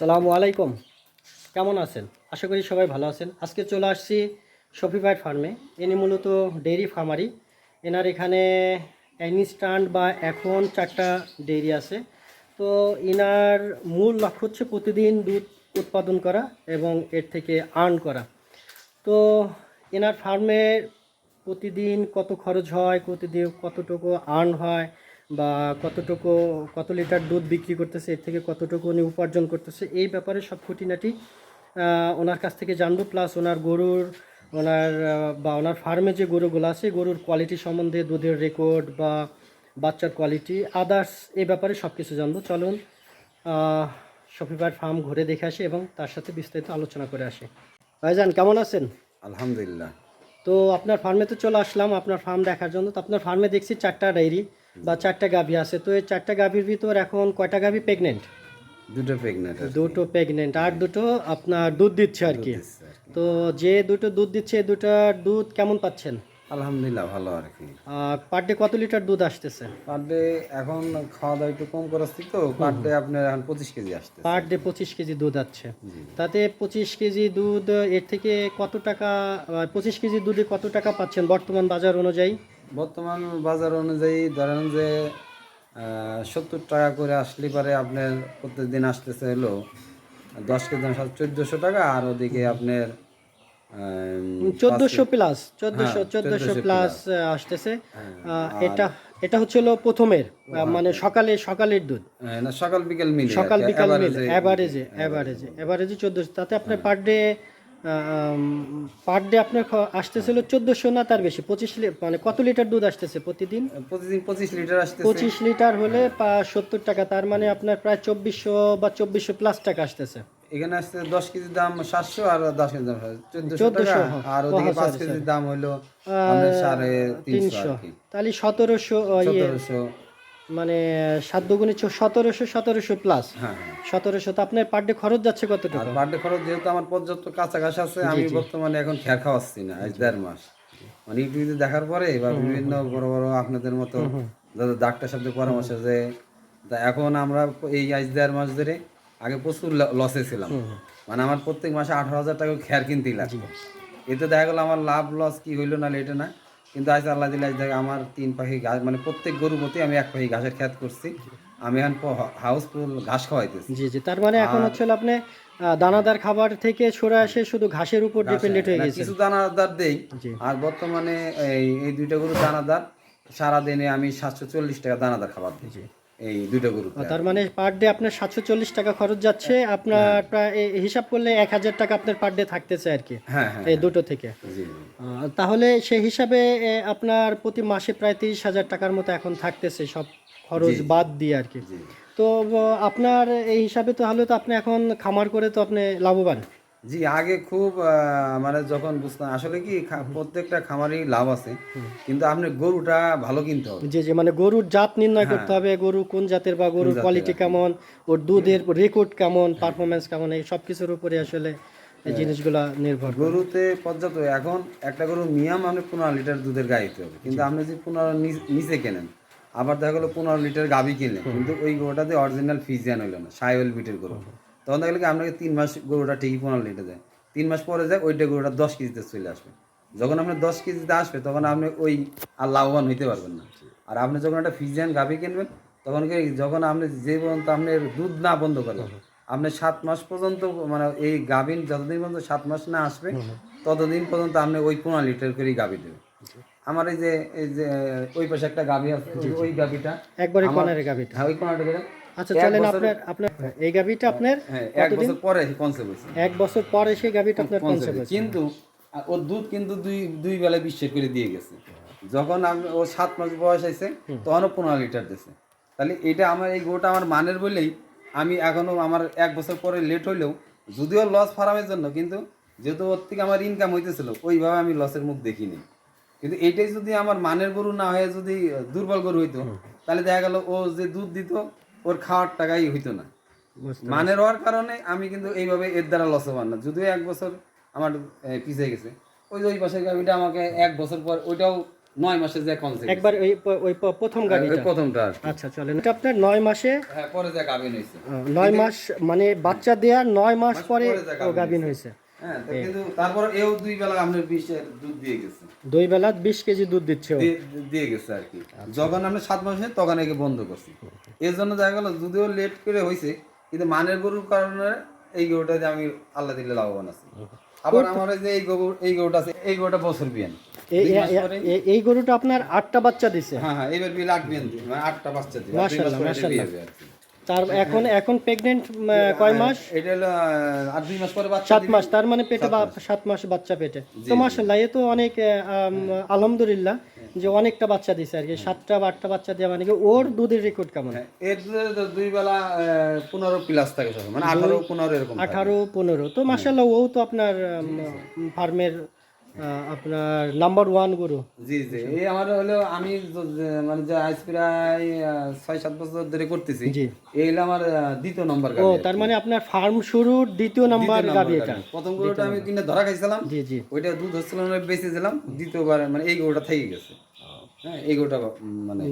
সালামু আলাইকুম। কেমন আছেন? আশা করি সবাই ভালো আছেন। আজকে চলে আসছি শফিফাইড ফার্মে ইনি মূলত ডেইরি ফার্মারি এনার এখানে ইনস্ট্যান্ট বা এখন চারটা ডেইরি আছে। তো এনার মূল লক্ষ্য হচ্ছে প্রতিদিন দুধ উৎপাদন করা এবং এর থেকে আর্ন করা। তো এনার ফার্মে প্রতিদিন কত খরচ হয়, প্রতিদিন কতটুকু আর্ন হয় বা কতটুকু কত লিটার দুধ বিক্রি করতেছে এর থেকে কতটুকু উনি উপার্জন করতেছে এই ব্যাপারে সব খুঁটিনাটি ওনার কাছ থেকে জানব প্লাস ওনার গরুর ওনার বা ওনার ফার্মে যে গরুগুলো আছে গরুর কোয়ালিটি সম্বন্ধে দুধের রেকর্ড বা বাচ্চার কোয়ালিটি আদার্স এই ব্যাপারে সব কিছু জানব। চলুন শফিবার ফার্ম ঘুরে দেখে আসি এবং তার সাথে বিস্তারিত আলোচনা করে আসি। ভাইজান কেমন আছেন? আলহামদুলিল্লাহ। তো আপনার ফার্মে তো চলে আসলাম আপনার ফার্ম দেখার জন্য। তো আপনার ফার্মে দেখছি চারটা ডায়েরি বা চারটা গাভী আছে। তো এই চারটা গাভীর ভিতর এখন কয়টা গাভী প্রেগনেন্ট দুটো প্রেগনেন্ট দুটো প্রেগনেন্ট আর দুটো আপনার দুধ দিচ্ছে আর কি। তো যে দুটো দুধ দিচ্ছে এই দুটার দুধ কেমন পাচ্ছেন? আলহামদুলিল্লাহ ভালো আর কি। পার ডে কত লিটার দুধ আসতেছে? পার ডে এখন খাওয়া দাওয়া একটু কম করাচ্ছি তো। পার ডে আপনার এখন পঁচিশ কেজি আসছে পার ডে পঁচিশ কেজি দুধ আছে। তাতে পঁচিশ কেজি দুধ এর থেকে কত টাকা পঁচিশ কেজি দুধে কত টাকা পাচ্ছেন বর্তমান বাজার অনুযায়ী? বর্তমান বাজার অনুযায়ী ধরেন যে সত্তর টাকা করে আসলে পারে আপনার প্রত্যেকদিন আসতেছে হলো দশ কেজি চোদ্দোশো টাকা আর ওদিকে আপনার চোদ্দোশো প্লাস চোদ্দোশো চোদ্দোশো প্লাস আসতেছে। আহ, এটা এটা হচ্ছে হলো প্রথমের মানে সকালে সকালের দুধ। সকাল বিকেল মিলে সকাল বিকাল মিল average এ- অ্যাভারেজে অ্যাভারেজে অ্যাভারেজে চোদ্দোশো তাতে আপনার পার ডে পার ডে আপনার আসতেছিল চোদ্দোশো না তার বেশি? পঁচিশ মানে কত লিটার দুধ আসতেছে প্রতিদিন? প্রতিদিন পঁচিশ লিটার আসতেছে। পঁচিশ লিটার হলে সত্তর টাকা তার মানে আপনার প্রায় চব্বিশশো বা চব্বিশশো প্লাস টাকা আসতেছে। এখানে আসছে দশ কেজির দাম সাতশো আর দশ কেজির দাম চোদ্দশো টাকা। হ্যাঁ। আর ওদিকে পাঁচ কেজির দাম হলো সাড়ে তিনশো তাহলে সতেরোশো ইয়ে। সতেরোশো। মানে সাত দুগুণে সতেরোশো সতেরোশো প্লাস হ্যাঁ হ্যাঁ। সতেরোশো তো আপনার পার ডে খরচ যাচ্ছে আর কতটুকু বার্থডে খরচ যেহেতু আমার পর্যাপ্ত কাছাকাছি আছে আমি বর্তমানে এখন খেয়ার খাওয়াচ্ছি না আজ দেড় মাস। মানে ইউটিউবে দেখার পরে বা বিভিন্ন বড় বড় আপনাদের মতো যাদের ডাক্তার সাথে পরামর্শ যে তা এখন আমরা এই আজ দেড় মাস ধরে আগে প্রচুর লসে ছিলাম। মানে আমার প্রত্যেক মাসে আঠারো হাজার টাকা খেয়ার কিনতেই লাগবে। এতে দেখা গেলো আমার লাভ লস কি হইল না এটা না। কিন্তু আজ আল্লাহ দিলে আজ দেখে আমার তিন পাখি ঘাস মানে প্রত্যেক গরু প্রতি আমি এক পাখি ঘাসের খ্যাত করছি। আমি এখন হাউসফুল ঘাস খাওয়াইতেছি। জি জি তার মানে এখন হচ্ছে আপনি দানাদার খাবার থেকে সরে আসে শুধু ঘাসের উপর ডিপেন্ডেন্ট হয়ে গেছে কিছু দানাদার দেই। আর বর্তমানে এই এই দুইটা গরু দানাদার সারা দিনে আমি সাতশো চল্লিশ টাকা দানাদার খাবার দিই। এই দুইটা গরু। তার মানে পার ডে আপনার সাতশো চল্লিশ টাকা খরচ যাচ্ছে। আপনার প্রায় হিসাব করলে এক হাজার টাকা আপনার পার ডে থাকতেছে আর কি হ্যাঁ হ্যাঁ এই দুটো থেকে। তাহলে সেই হিসাবে আপনার প্রতি মাসে প্রায় তিরিশ হাজার টাকার মতো এখন থাকতেছে সব খরচ বাদ দিয়ে আর কি তো আপনার এই হিসাবে তো হলে তো আপনি এখন খামার করে তো আপনি লাভবান। জি আগে খুব মানে যখন বুঝতাম আসলে কি প্রত্যেকটা খামারই লাভ আছে। কিন্তু আপনি গরুটা ভালো কিনতে হবে। যে যে মানে গরুর জাত নির্ণয় হ্যাঁ। করতে হবে গরু কোন জাতের বা গরুর কোয়ালিটি কেমন ওর দুধের রেকর্ড কেমন পারফরমেন্স কেমন এই সব কিছুর উপরে আসলে এই জিনিসগুলা নির্ভর গরুতে পর্যাপ্ত এখন একটা গরু মিয়াম আপনি পনেরো লিটার দুধের গাইতে হবে। কিন্তু আপনি যদি পনেরো নিচে কেনেন আবার দেখা গেলো পনেরো লিটার গাভি কিনলেন কিন্তু ওই গরুটাতে অরিজিনাল ফিজিয়ান হইল না সাইওয়েল বিটের গরু। তখন দেখা গেলো কি আপনাকে তিন মাস গরুটা ঠিকই পনেরো লিটার দেয় তিন মাস পরে যায় ওইটা গরুটা দশ কেজিতে চলে আসবে। যখন আপনি দশ কেজিতে আসবে তখন আপনি ওই আর লাভবান হইতে পারবেন না। আর আপনি যখন একটা ফিজিয়ান গাভি কিনবেন তখন কি যখন আপনি যে পর্যন্ত আপনি দুধ না বন্ধ করবেন আপনি সাত মাস পর্যন্ত মানে এই গাভিন যতদিন পর্যন্ত সাত মাস না আসবে ততদিন পর্যন্ত আপনি ওই পনেরো লিটার করেই গাভি দেবে আমার এই যে এই যে ওই পাশে একটা গাভি আছে ওই গাভিটা একবারে কোনারে গাভিটা। হ্যাঁ ওই কোনাটা করে আচ্ছা চলেন আপনার আপনার এই গাভিটা আপনার হ্যাঁ এক বছর পরে কনসেপ্ট হয়েছে। এক বছর পরে সেই আপনার কনসেপ্ট হয়েছে। কিন্তু ওর দুধ কিন্তু দুই দুই বেলায় করে দিয়ে গেছে। যখন আমি ও সাত মাস বয়স হয়েছে তখনও পনেরো লিটার দিছে। তাহলে এটা আমার এই গরুটা আমার মানের বলেই আমি এখনও আমার এক বছর পরে লেট হইলেও যদিও লস ফার্মের জন্য কিন্তু যেহেতু ওর থেকে আমার ইনকাম হইতেছিল ওইভাবে আমি লসের মুখ দেখিনি। কিন্তু এটাই যদি আমার মানের গরু না হয়ে যদি দুর্বল গরু হইতো তাহলে দেখা গেল ও যে দুধ দিত ওর খাওয়ার টাকাই হইতো না। মানের হওয়ার কারণে আমি কিন্তু এইভাবে এর দ্বারা লস হবার না। যদিও এক বছর আমার পিছিয়ে গেছে। ওই যে ওই পাশের গাভিটা আমাকে এক বছর পর ওইটাও নয় মাসে যে কনসেপ্ট একবার ওই ওই প্রথম গাড়িটা? প্রথমটা আচ্ছা চলেন। এটা আপনার নয় মাসে? হ্যাঁ পরে যে গাভিন হয়েছে নয় মাস মানে বাচ্চা দেওয়ার নয় মাস পরে গাভিন হয়েছে হ্যাঁ তারপর এও দুই বেলা আপনার বিষের দুধ দিয়ে গেছে। দুই বেলা বিশ কেজি দুধ দিচ্ছে দিয়ে- দিয়ে গেছে আর কি। যখন আমরা সাত মাসে তখন একে বন্ধ করছি। এর জন্য দেখা গেল যদিও লেট করে হয়েছে কিন্তু মানের গরুর কারণে এই গরুটা আমি আল্লাহ দিলে লাভবান আছি। আবার আমার যে এই গরু এই গরুটা আছে এই গরুটা বছর বিয়ান। এই- গরুটা আপনার আটটা বাচ্চা দিছে? হ্যাঁ হ্যাঁ এবার বিল আট বিয়ান মানে আটটা বাচ্চা মাশাআল্লাহ, মাশাআল্লাহ। তার এখন এখন প্রেগনেন্ট কয় মাস? এটা হলো আর দুই মাস পরে বাচ্চা সাত মাস তার মানে পেটে সাত মাস। বাচ্চা পেটে। তো মাসাল্লাহ এ তো অনেক আলহামদুলিল্লাহ যে অনেকটা বাচ্চা দিছে আর কি। সাতটা বা আটটা বাচ্চা দেওয়া মানে ওর দুধের রেকর্ড কেমন? হ্যাঁ, এর দুই বেলা পনেরো প্লাস থাকে মানে আঠারো পনেরো এরকম আঠারো পনেরো। তো মাসাল্লাহ ও তো আপনার ফার্মের আপনার নাম্বার ওয়ান গরু জি জি। এই আমার হলো আমি মানে যে আজ প্রায় ছয় সাত বছর ধরে করতেছি জি। এই হলো আমার দ্বিতীয় নম্বর ও তার মানে আপনার ফার্ম শুরুর দ্বিতীয় নাম্বার গাবি এটা। প্রথম গরুটা আমি কিনে ধরা খাইছিলাম। জি জি। ওইটা দুধ হচ্ছিল না বেঁচেছিলাম দ্বিতীয়বার মানে এই গরুটা থেকে গেছে। হ্যাঁ এই গরুটা মানে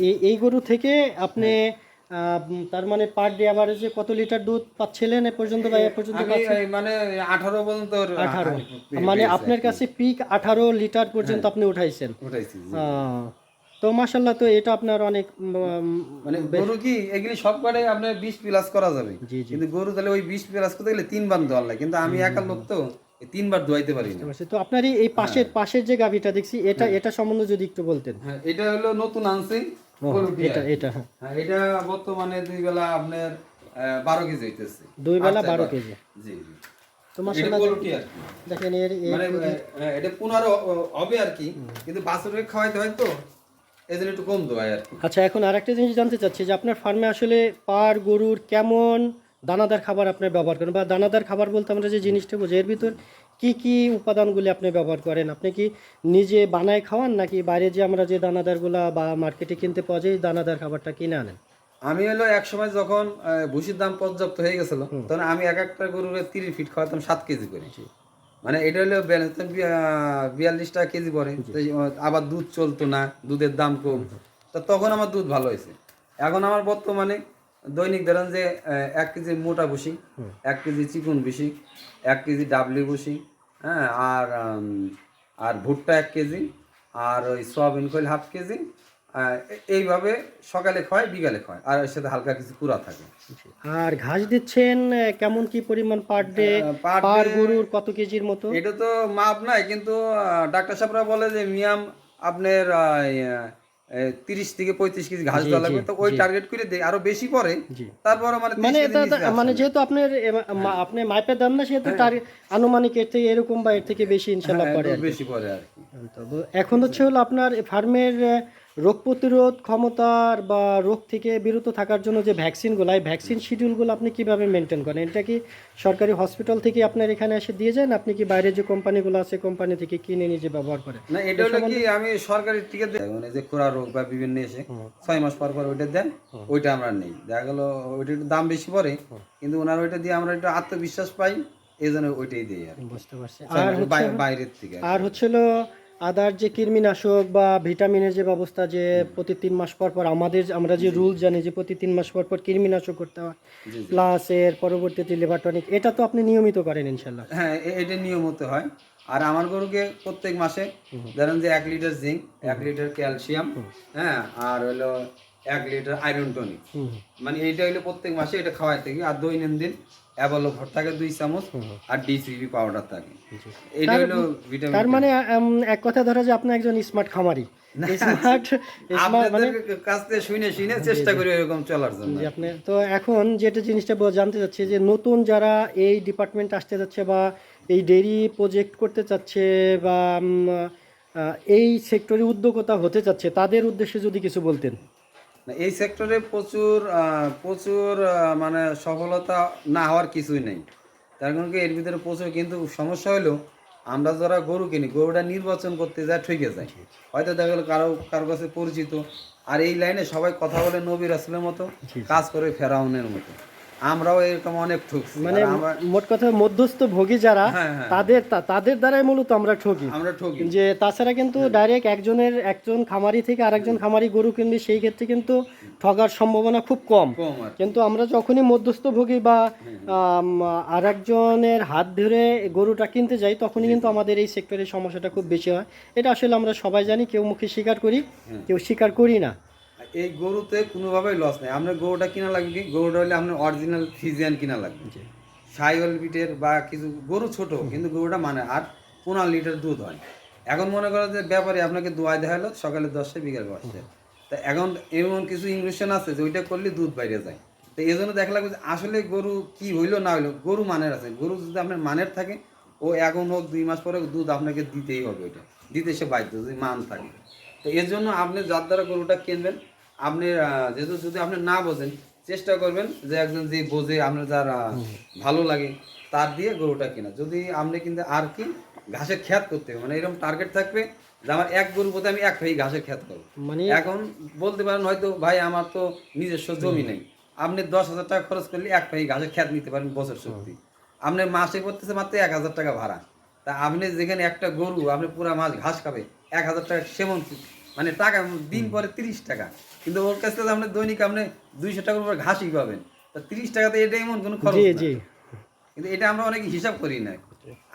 এই এই গরু থেকে আপনি উম, তার মানে পার ডে অ্যাভারেজে কত লিটার দুধ পাচ্ছিলেন এ পর্যন্ত বা এ পর্যন্ত মানে আঠারো পর্যন্ত আঠারো। মানে আপনার কাছে পিক আঠারো লিটার পর্যন্ত আপনি উঠাইছেন। তো মাসাল্লাহ তো এটা আপনার অনেক মানে গরু কি এগুলি সব কটাই আপনার বিশ প্লাস করা যাবে। কিন্তু গরু তাহলে ওই বিশ প্লাস করতে গেলে তিনবার ধোয়ার লাগে। কিন্তু আমি একা লোক তো তিনবার ধোয়াইতে পারি না। তো আপনার এই- পাশের পাশের যে গাভিটা দেখছি এটা এটা সম্বন্ধে যদি একটু বলতেন। হ্যাঁ এটা হলো নতুন আনছি। এটা এটা হ্যাঁ। এটা বর্তমানে দুই বেলা আপনার বারো কেজি হইতেছে। দুই বেলা আচ্ছা, বারো কেজি। জি জি। তো এটা মাসাল্লাহ গরুটি আর কি। দেখেন এর এর- এটা পুনরো হবে আর কি। কিন্তু বাছুরের খাওয়াইতে হয় তো এই একটু কম দেওয়া আর আচ্ছা এখন আরেকটা জিনিস জানতে চাচ্ছি যে আপনার ফার্মে আসলে পার গরুর কেমন দানাদার খাবার আপনি ব্যবহার করেন? বা দানাদার খাবার বলতে আমরা যে জিনিসটা বুঝি এর ভিতর কি কি উপাদানগুলি আপনি ব্যবহার করেন? আপনি কি নিজে বানায় খাওয়ান নাকি বাইরে যে আমরা যে দানাদারগুলা বা মার্কেটে কিনতে পাওয়া যায় দানাদার খাবারটা কিনে আনেন? আমি হলো এক সময় যখন ভুসির দাম পর্যাপ্ত হয়ে গেছিল তখন আমি এক একটা গরুর তিরিশ ফিট খাওয়াতাম সাত কেজি করে। মানে এটা হলো বিয়াল্লিশ টাকা কেজি পরে আবার দুধ চলতো না দুধের দাম কম। তো তখন আমার দুধ ভালো হয়েছে। এখন আমার বর্তমানে দৈনিক ধরেন যে এক কেজি মোটা বসি এক কেজি চিকন বসি এক কেজি ডাবলি বসি হ্যাঁ আর আর ভুট্টা এক কেজি আর ওই সয়াবিন কইল হাফ কেজি এইভাবে সকালে খায় বিকালে খায় আর এর সাথে হালকা কিছু কুড়া থাকে। আর ঘাস দিচ্ছেন কেমন কি পরিমাণ পার ডে পার গরুর কত কেজির মতো? এটা তো মাপ নাই কিন্তু ডাক্তার সাহেবরা বলে যে মিয়াম আপনার তিরিশ থেকে পঁয়ত্রিশ কেজি ঘাস দেওয়া লাগবে। তো ওই টার্গেট করে দেয় আরও বেশি পরে তারপর মানে মানে এটা মানে যেহেতু আপনার আপনি মাইপে দেন না সেহেতু তার আনুমানিক এর থেকে এরকম বা এর থেকে বেশি ইনশাল্লাহ হ্যাঁ, পরে বেশি পরে আর কি। এখন হচ্ছে হলো আপনার ফার্মের রোগ প্রতিরোধ ক্ষমতার বা রোগ থেকে বিরত থাকার জন্য যে ভ্যাকসিনগুলো এই ভ্যাকসিন শিডিউলগুলো আপনি কীভাবে মেনটেন করেন? এটা কি সরকারি হসপিটাল থেকে আপনার এখানে এসে দিয়ে যান আপনি কি বাইরে যে কোম্পানিগুলো আছে কোম্পানি থেকে কিনে নিজে ব্যবহার করেন? না এটা হলো কি আমি সরকারি দেয় মানে যে খোরা রোগ বা বিভিন্ন এসে ছয় মাস পর পর ওইটা দেন ওইটা আমরা নেই। দেখা গেল ওইটা একটু দাম বেশি পড়ে কিন্তু ওনার ওইটা দিয়ে আমরা একটু আত্মবিশ্বাস পাই এই জন্য ওইটাই দিই আর বুঝতে পারছি। আর বাইরের থেকে। আর হচ্ছিল আদার যে কৃমিনাশক বা ভিটামিনের যে ব্যবস্থা যে প্রতি তিন মাস পর পর আমাদের আমরা যে রুল জানি যে প্রতি তিন মাস পর পর কৃমিনাশক করতে হয়। প্লাস এর পরবর্তীতে লিভার টনিক এটা তো আপনি নিয়মিত করেন ইনশাল্লাহ হ্যাঁ এটা নিয়মিত হয়। আর আমার গরুকে প্রত্যেক মাসে ধরেন যে এক লিটার জিঙ্ক এক লিটার ক্যালসিয়াম হ্যাঁ আর হলো এক লিটার আয়রন টনিক মানে এইটা হলো প্রত্যেক মাসে এটা খাওয়াই থাকি আর দৈনন্দিন অ্যাভেলো ভর থাকে দুই চামচ আর ডিসিবি পাউডার থাকে। এটা হলো ভিটামিন তার মানে এক কথা ধরা যে আপনি একজন স্মার্ট খামারি। স্মার্ট মানে চেষ্টা করি এরকম চলার জন্য। আপনি তো এখন যেটা জিনিসটা জানতে চাচ্ছি যে নতুন যারা এই ডিপার্টমেন্ট আসতে যাচ্ছে বা এই ডেইরি প্রজেক্ট করতে চাচ্ছে বা এই সেক্টরে উদ্যোগতা হতে চাচ্ছে তাদের উদ্দেশ্যে যদি কিছু বলতেন। এই সেক্টরে প্রচুর প্রচুর মানে সফলতা না হওয়ার কিছুই নেই। তার কারণ কি এর ভিতরে প্রচুর কিন্তু সমস্যা হলো আমরা যারা গরু কিনি গরুটা নির্বাচন করতে যায় ঠকে যায়। হয়তো দেখা গেলো কারও কারও কাছে পরিচিত আর এই লাইনে সবাই কথা বলে নবীর আসলের মতো কাজ করে ফেরাউনের মতো। আমরাও এরকম অনেক ঠকছি। মানে মোট কথা মধ্যস্থ ভোগী যারা হ্যাঁ, হ্যাঁ। তাদের তাদের দ্বারাই মূলত আমরা ঠকি। আমরা ঠকি। যে তাছাড়া কিন্তু ডাইরেক্ট একজনের একজন খামারি থেকে আরেকজন খামারি গরু কিনবে সেই ক্ষেত্রে কিন্তু ঠগার সম্ভাবনা খুব কম। কিন্তু আমরা যখনই মধ্যস্থ ভোগী বা আর একজনের হাত ধরে গরুটা কিনতে যাই তখনই কিন্তু আমাদের এই সেক্টরের সমস্যাটা খুব বেশি হয়। এটা আসলে আমরা সবাই জানি কেউ মুখে স্বীকার করি কেউ স্বীকার করি না। এই গরুতে কোনোভাবেই লস নেই। আপনার গরুটা কিনা লাগবে কি? গরুটা হলে আপনার অরিজিনাল ফিজিয়ান কিনা লাগবে। সাইওয়াল বিটের বা কিছু গরু ছোট কিন্তু গরুটা মানে আর পনেরো লিটার দুধ হয় এখন মনে করো যে ব্যাপারে আপনাকে দোয়াই দেখাল সকালে দশটায় বিকাল পাঁচটায়। তা এখন এমন কিছু ইঞ্জেকশন আছে যে ওইটা করলে দুধ বাইরে যায়। তো এই জন্য দেখা লাগবে যে আসলে গরু কি হইল না হইল গরু মানের আছে। গরু যদি আপনার মানের থাকে ও এখন হোক দুই মাস পরে দুধ আপনাকে দিতেই হবে ওইটা। দিতে সে বাধ্য যদি মান থাকে। তো এর জন্য আপনি যার দ্বারা গরুটা কিনবেন আপনি যেহেতু যদি আপনি না বোঝেন চেষ্টা করবেন যে একজন যে বোঝে আপনার যার ভালো লাগে তার দিয়ে গরুটা কেনা। যদি আপনি কিন্তু আর কি ঘাসের খ্যাত করতে হবে মানে এরকম টার্গেট থাকবে যে আমার এক গরু বোধ আমি এক ভাই ঘাসের খ্যাত করব। মানে এখন বলতে পারেন হয়তো ভাই আমার তো নিজস্ব জমি নেই। আপনি দশ হাজার টাকা খরচ করলে এক ভাই ঘাসের খ্যাত নিতে পারেন বছর সত্যি আপনি মাসে পড়তেছে মাত্র এক হাজার টাকা ভাড়া। তা আপনি যেখানে একটা গরু আপনি পুরা মাছ ঘাস খাবে এক হাজার টাকা সেমন মানে টাকা দিন পরে তিরিশ টাকা। কিন্তু ওর কাছ থেকে আপনি দৈনিক আপনি দুইশো টাকার উপর ঘাসই পাবেন। তা তিরিশ টাকাতে এটা এমন কোনো খরচ জি জি। কিন্তু এটা আমরা অনেক হিসাব করি না।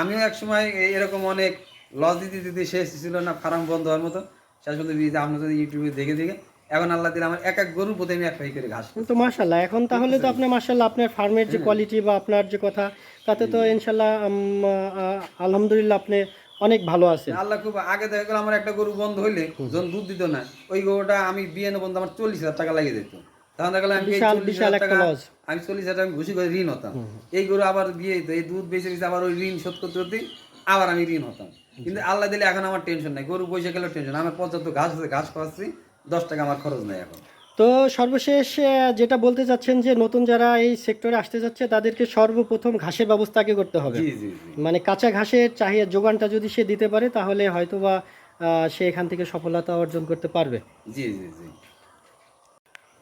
আমিও এক সময় এরকম অনেক লস দিতে দিতে শেষ ছিল না ফার্ম বন্ধ হওয়ার মতো। শেষ পর্যন্ত বিয়ে আমরা যদি ইউটিউবে দেখে দেখে এখন আল্লাহ দিলে আমার এক এক গরু প্রতি আমি এক পাই করে ঘাস তো মাশাল্লাহ এখন তাহলে তো আপনার মাশাল্লাহ আপনার ফার্মের যে কোয়ালিটি বা আপনার যে কথা তাতে তো ইনশাল্লাহ আলহামদুলিল্লাহ আপনি অনেক ভালো আছেন। আল্লাহ খুব আগে দেখা গেল আমার একটা গরু বন্ধ হইলে যখন দুধ দিত না ওই গরুটা আমি বিয়ে বন্ধ আমার চল্লিশ হাজার টাকা লাগিয়ে দিত। তখন দেখা গেলো আমি এই বিশাল 40,000 বিশাল একটা টাকা- আমি চল্লিশ হাজার টাকা ঘুষি করে ঋণ হতাম। এই গরু আবার বিয়ে দিত এই দুধ বেঁচে বেঁচে আবার ওই ঋণ শোধ করতে করতে আবার আমি ঋণ হতাম। কিন্তু আল্লাহ দিলে এখন আমার টেনশন নাই গরু বসে গেলেও টেনশন আমার পর্যাপ্ত ঘাস আছে ঘাস খাওয়াচ্ছি দশ টাকা আমার খরচ নাই এখন। তো সর্বশেষ যেটা বলতে চাচ্ছেন যে নতুন যারা এই সেক্টরে আসতে যাচ্ছে তাদেরকে সর্বপ্রথম ঘাসের ব্যবস্থা আগে করতে হবে। মানে কাঁচা ঘাসের চাহিদা যোগানটা যদি সে দিতে পারে তাহলে হয়তোবা আহ, সে এখান থেকে সফলতা অর্জন করতে পারবে। জি জি জি।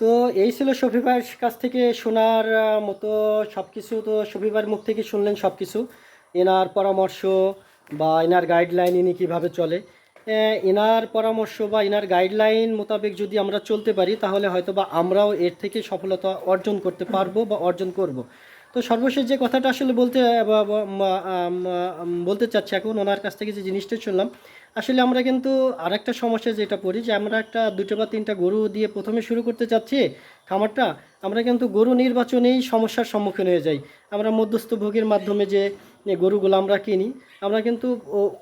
তো এই ছিল শফি ভাইয়ের কাছ থেকে শোনার মতো সব কিছু তো শফি ভাইয়ের মুখ থেকে শুনলেন সব কিছু এনার পরামর্শ বা এনার গাইডলাইন ইনি কীভাবে চলে। এনার পরামর্শ বা এনার গাইডলাইন মোতাবেক যদি আমরা চলতে পারি, তাহলে হয়তো বা আমরাও এর থেকে সফলতা অর্জন করতে পারব বা অর্জন করব। তো সর্বশেষ যে কথাটা আসলে বলতে বলতে চাচ্ছি এখন ওনার কাছ থেকে যে জিনিসটা শুনলাম আসলে আমরা কিন্তু আরেকটা সমস্যা যেটা পড়ি যে আমরা একটা দুটো বা তিনটা গরু দিয়ে প্রথমে শুরু করতে চাচ্ছি খামারটা, আমরা কিন্তু গরু নির্বাচনেই সমস্যার সম্মুখীন হয়ে যাই। আমরা মধ্যস্থ ভোগের মাধ্যমে যে গরুগুলো আমরা কিনি, আমরা কিন্তু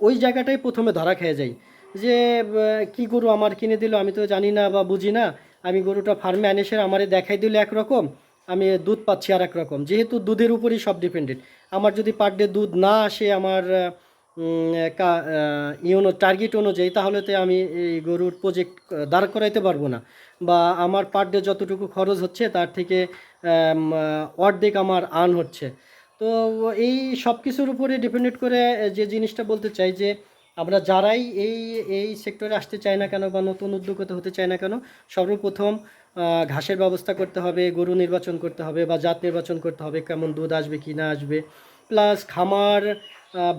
ওই জায়গাটাই প্রথমে ধরা খেয়ে যাই। যে কি গরু আমার কিনে দিল আমি তো জানি না বা বুঝি না, আমি গরুটা ফার্মে আনে এসে আমারে দেখাই দিল একরকম, আমি দুধ পাচ্ছি আর রকম। যেহেতু দুধের উপরই সব ডিপেন্ডেন্ট আমার যদি পার ডে দুধ না আসে আমার ইউনো টার্গেট অনুযায়ী তাহলে তো আমি এই গরুর প্রজেক্ট দাঁড় করাইতে পারব না। বা আমার পার ডে যতটুকু খরচ হচ্ছে তার থেকে অর্ধেক আমার আর্ন হচ্ছে। তো এই সব কিছুর উপরে ডিপেন্ডেন্ট করে যে জিনিসটা বলতে চাই যে, আমরা যারাই এই এই সেক্টরে আসতে চাই না কেন বা নতুন উদ্যোগতা হতে চাই না কেন, সর্বপ্রথম ঘাসের ব্যবস্থা করতে হবে, গরু নির্বাচন করতে হবে বা জাত নির্বাচন করতে হবে, কেমন দুধ আসবে, কি না আসবে প্লাস খামার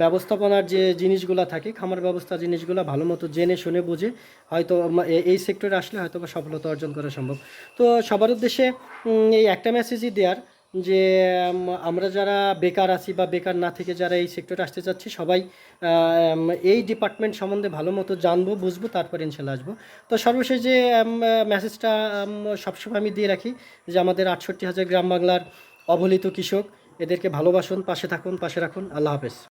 ব্যবস্থাপনার যে জিনিসগুলো থাকে, খামার ব্যবস্থা জিনিসগুলো ভালো মতো জেনে শুনে বুঝে হয়তো এই সেক্টরে আসলে হয়তো বা সফলতা অর্জন করা সম্ভব। তো সবার উদ্দেশ্যে এই একটা মেসেজই দেওয়ার যে আমরা যারা বেকার আছি বা বেকার না থেকে যারা এই সেক্টরে আসতে চাচ্ছি, সবাই এই ডিপার্টমেন্ট সম্বন্ধে ভালো মতো জানব, বুঝব, তারপর ইনশাল্লাহ আসব। তো সর্বশেষ যে মেসেজটা সবসময় আমি দিয়ে রাখি যে, আমাদের আটষট্টি হাজার গ্রাম বাংলার অবহেলিত কৃষক, এদেরকে ভালোবাসুন, পাশে থাকুন, পাশে রাখুন। আল্লাহ হাফেজ।